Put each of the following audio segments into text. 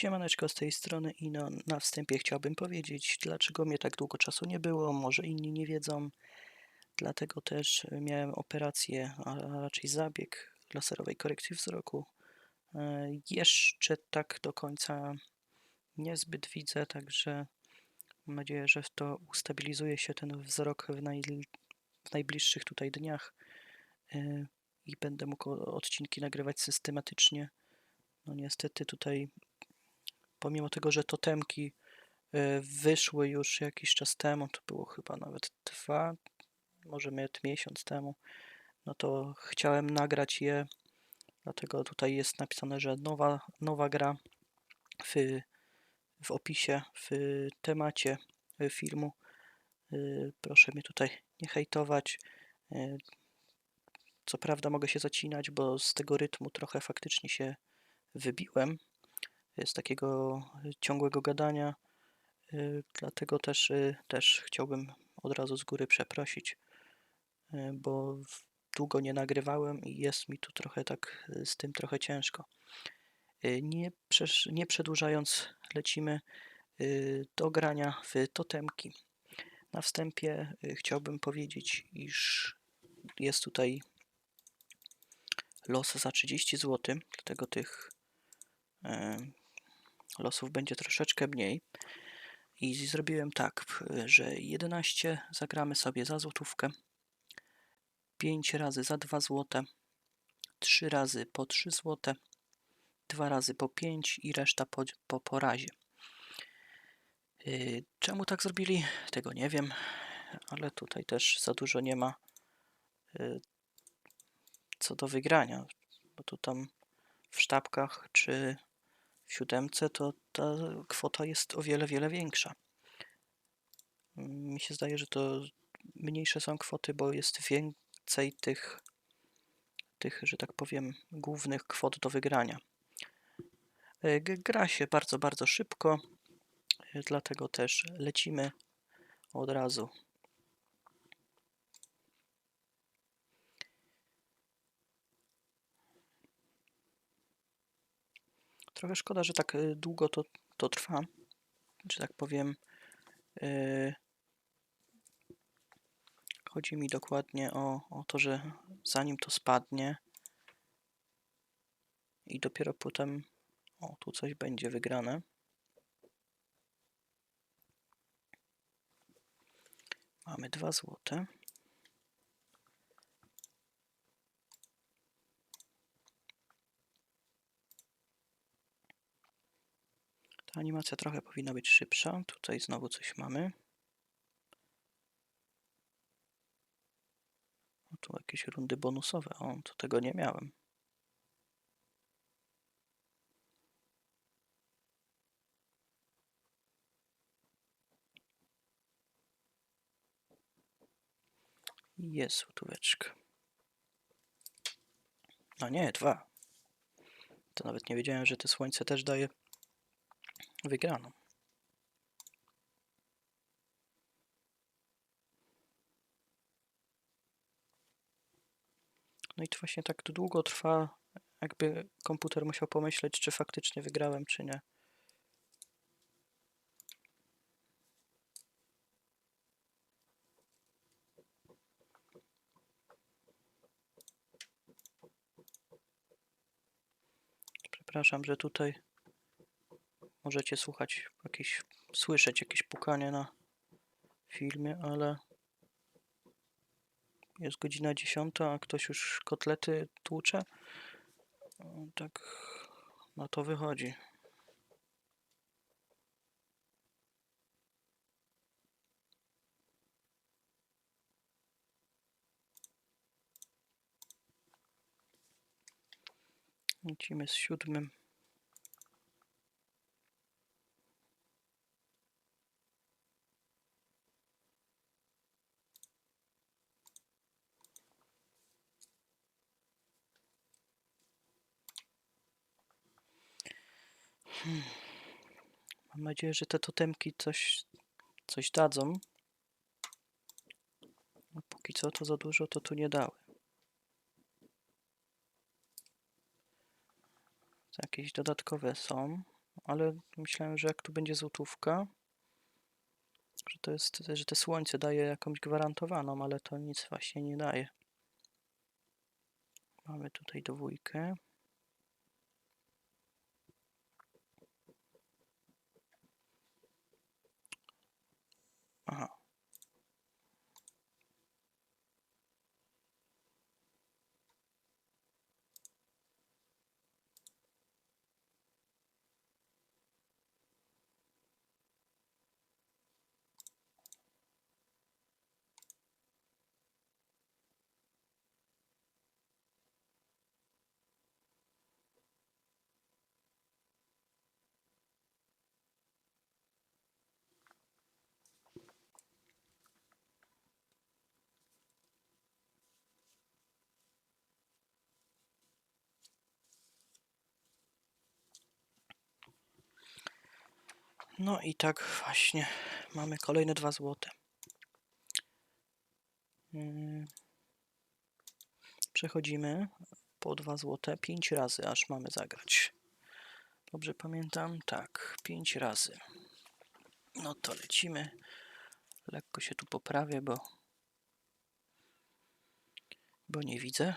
Siemaneczko z tej strony i na wstępie chciałbym powiedzieć, dlaczego mnie tak długo czasu nie było, może inni nie wiedzą. Dlatego też e, miałem operację, a raczej zabieg laserowej korekcji wzroku. E, Jeszcze tak do końca niezbyt widzę, także mam nadzieję, że to ustabilizuje się ten wzrok w, naj, w najbliższych tutaj dniach e, i będę mógł odcinki nagrywać systematycznie. No niestety tutaj pomimo tego, że totemki y, wyszły już jakiś czas temu, to było chyba nawet dwa, może nawet miesiąc temu, no to chciałem nagrać je, dlatego tutaj jest napisane, że nowa, nowa gra w, w opisie, w temacie y, filmu. Y, proszę mnie tutaj nie hejtować. Co prawda mogę się zacinać, bo z tego rytmu trochę faktycznie się wybiłem z takiego ciągłego gadania. Y, dlatego też, y, też chciałbym od razu z góry przeprosić, y, bo długo nie nagrywałem i jest mi tu trochę tak z tym trochę ciężko. Nie, nie przedłużając, lecimy do grania w totemki. Na wstępie chciałbym powiedzieć, iż jest tutaj los za 30 zł, dlatego tych losów będzie troszeczkę mniej. I zrobiłem tak, że 11 zagramy sobie za złotówkę, 5 razy za 2 złote, 3 razy po 3 złote, 2 razy po 5 i reszta po, po, po razie. Y, czemu tak zrobili? Tego nie wiem, ale tutaj też za dużo nie ma y, co do wygrania, bo tu tam w sztabkach czy siódemce, to ta kwota jest o wiele, wiele większa. Mi się zdaje, że to mniejsze są kwoty, bo jest więcej tych, tych, że tak powiem, głównych kwot do wygrania. E, gra się bardzo, bardzo szybko, e, dlatego też lecimy od razu Trochę szkoda, że tak y, długo to, to trwa, że tak powiem. Yy, chodzi mi dokładnie o, o to, że zanim to spadnie i dopiero potem o, tu coś będzie wygrane. Mamy dwa złote. Ta animacja trochę powinna być szybsza. Tutaj znowu coś mamy. O, tu jakieś rundy bonusowe. O, to tego nie miałem. Jest złotóweczka. No nie, dwa. To nawet nie wiedziałem, że te słońce też daje wygraną. No i to właśnie tak długo trwa, jakby komputer musiał pomyśleć, czy faktycznie wygrałem, czy nie. Przepraszam, że tutaj możecie słuchać jakieś, słyszeć jakieś pukanie na filmie, ale jest godzina 10, a ktoś już kotlety tłucze. Tak na to wychodzi. Lecimy z siódmym. Hmm. Mam nadzieję, że te totemki coś, coś dadzą. No, póki co to za dużo to tu nie dały. Jakieś dodatkowe są. ale myślałem, że jak tu będzie złotówka, że to jest, że te słońce daje jakąś gwarantowaną, ale to nic właśnie nie daje. Mamy tutaj dwójkę. No i tak właśnie mamy kolejne dwa złote. Mm. Przechodzimy po dwa złote pięć razy, aż mamy zagrać. Dobrze pamiętam? Tak, pięć razy. No to lecimy. Lekko się tu poprawię, bo bo nie widzę.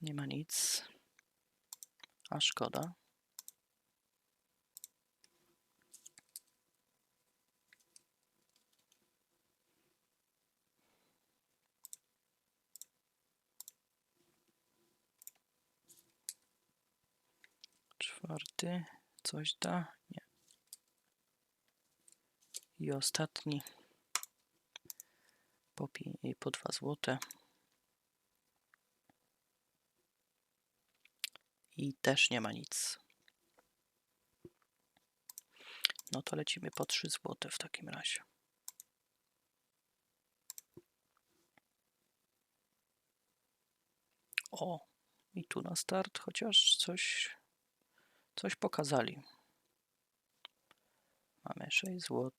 Nie ma nic. A szkoda. Czwarty. Coś da? Nie. I ostatni. Po, po dwa złote. I też nie ma nic. No to lecimy po 3 złote w takim razie. O, i tu na start chociaż coś, coś pokazali. Mamy 6 zł.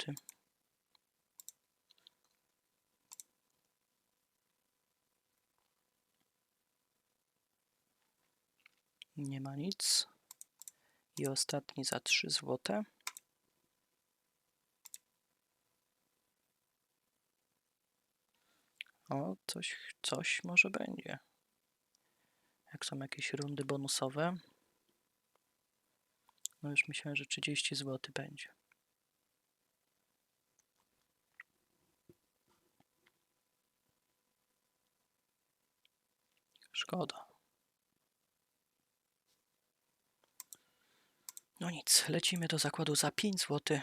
Nie ma nic. I ostatni za 3 złote. O, coś, coś może będzie. Jak są jakieś rundy bonusowe. No już myślałem, że 30 zł będzie. Szkoda. No nic, lecimy do zakładu za 5 zł.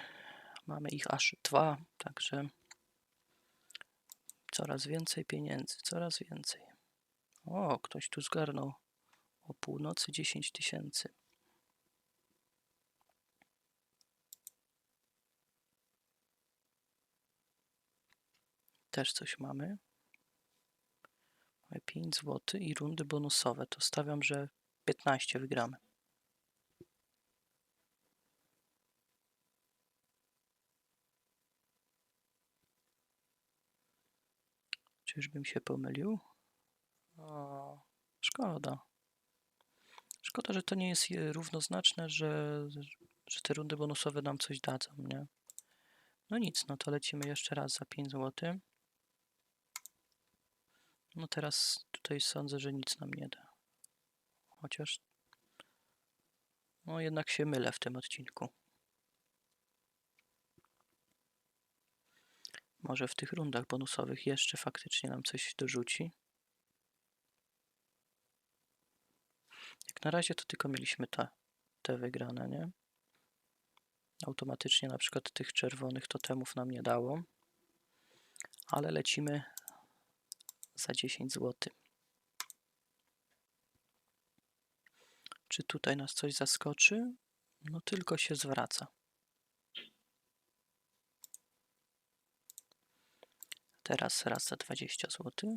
Mamy ich aż dwa, także coraz więcej pieniędzy, coraz więcej. O, ktoś tu zgarnął o północy 10 tysięcy. Też coś mamy. Mamy 5 zł i rundy bonusowe. To stawiam, że 15 wygramy. Czyżbym się pomylił? O, szkoda. Szkoda, że to nie jest je- równoznaczne, że, że te rundy bonusowe nam coś dadzą, nie? No nic, no to lecimy jeszcze raz za 5 zł. No teraz tutaj sądzę, że nic nam nie da. Chociaż no jednak się mylę w tym odcinku. Może w tych rundach bonusowych jeszcze faktycznie nam coś dorzuci. Jak na razie to tylko mieliśmy te, te wygrane, nie? Automatycznie na przykład tych czerwonych totemów nam nie dało. Ale lecimy za 10 zł. Czy tutaj nas coś zaskoczy? No tylko się zwraca. Teraz raz za 20 zł.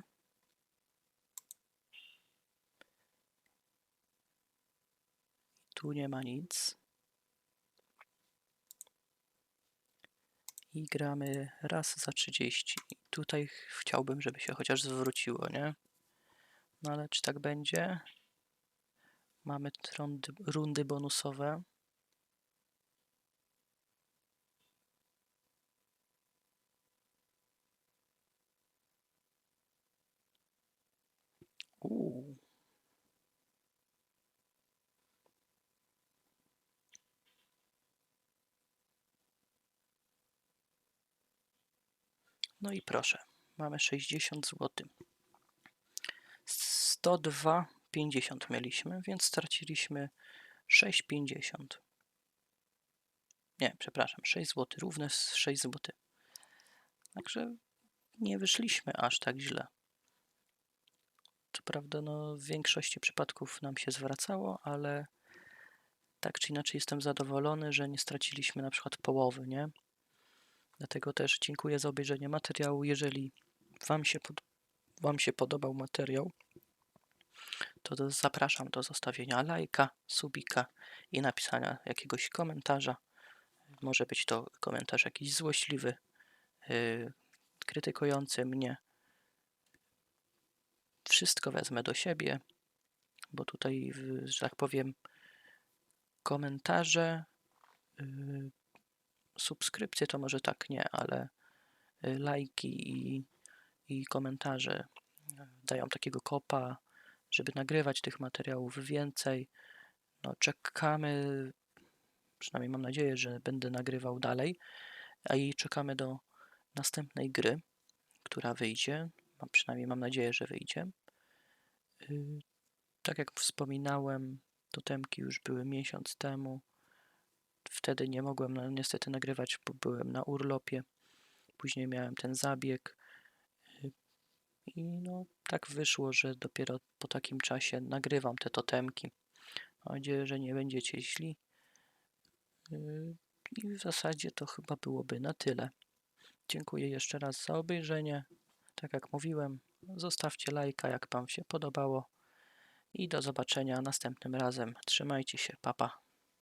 Tu nie ma nic. I gramy raz za 30. I Tutaj ch- chciałbym, żeby się chociaż zwróciło, nie? No ale czy tak będzie? Mamy rundy, rundy bonusowe. Uuu. No i proszę, mamy 60 zł. 102,50 mieliśmy, więc straciliśmy 6,50. Nie, przepraszam, 6 zł, równe z 6 zł. Także nie wyszliśmy aż tak źle. Co prawda, no, w większości przypadków nam się zwracało, ale tak czy inaczej jestem zadowolony, że nie straciliśmy na przykład połowy, nie? Dlatego też dziękuję za obejrzenie materiału. Jeżeli Wam się, pod, wam się podobał materiał, to zapraszam do zostawienia lajka, subika i napisania jakiegoś komentarza. Może być to komentarz jakiś złośliwy, yy, krytykujący mnie. Wszystko wezmę do siebie, bo tutaj, że tak powiem, komentarze, yy, subskrypcje to może tak nie, ale y, lajki i, i komentarze y, dają takiego kopa, żeby nagrywać tych materiałów więcej. No, czekamy, przynajmniej mam nadzieję, że będę nagrywał dalej, a i czekamy do następnej gry, która wyjdzie. Przynajmniej mam nadzieję, że wyjdzie. Tak jak wspominałem, totemki już były miesiąc temu. Wtedy nie mogłem no, niestety nagrywać, bo byłem na urlopie. Później miałem ten zabieg. I no, tak wyszło, że dopiero po takim czasie nagrywam te totemki. Mam nadzieję, że nie będziecie źli. I w zasadzie to chyba byłoby na tyle. Dziękuję jeszcze raz za obejrzenie. Tak jak mówiłem, zostawcie lajka, jak Wam się podobało. I do zobaczenia następnym razem. Trzymajcie się, papa. Pa.